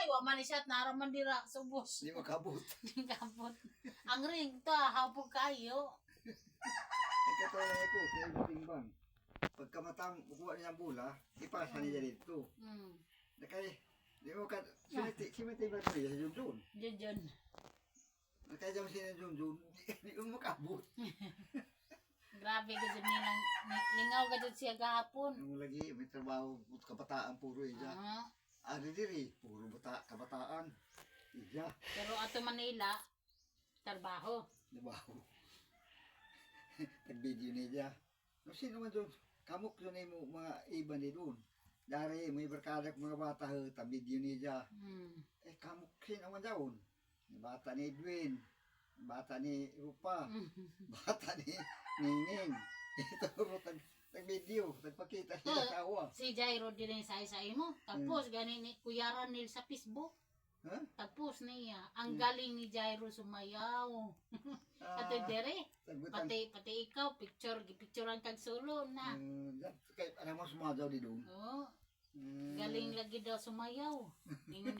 Ay, wa man ni siya at naraman dira subos. Hindi makabot. Kapot. Ang ring to, hapog kayo. Ay katulad ako, kaya timbang. Pagka matang, kukuha niya bula, ipasa niya dito. Hmm. Nakay, di mo ka, simiti, simiti ba ito niya sa Junjun? Jun, jun. Nakay dyan siya Junjun, di mo makabot. Grabe ka dyan nilang, ni- lingaw ka dyan siya gahapon. Yung lagi, may trabaho, kabataan, puro iya. Ah, Ari diri, puro bata, kabataan. Iya, pero ato Manila, trabaho. trabaho. Nag-video niya. No, sino man doon? Kamok yun ay mga iba ni doon. Dari, may barkada ko mga bata, ho, ta video niya. Hmm. Eh, kamok sino man daon? Bata ni Edwin, bata ni Rupa, bata ni Ningning. Ito sa. Si Jairo din yung say-say mo. Tapos, gani ni kuyaran nil sa Facebook. Ha? Tapos niya, ang galing ni Jairo sumayaw. Ah, Ato dere, pati pati ikaw picture gipicturean kag solo na. Mm, kay alam mo sumadaw di doon. Oh, Mm. galing lagi daw sumayaw. Ingon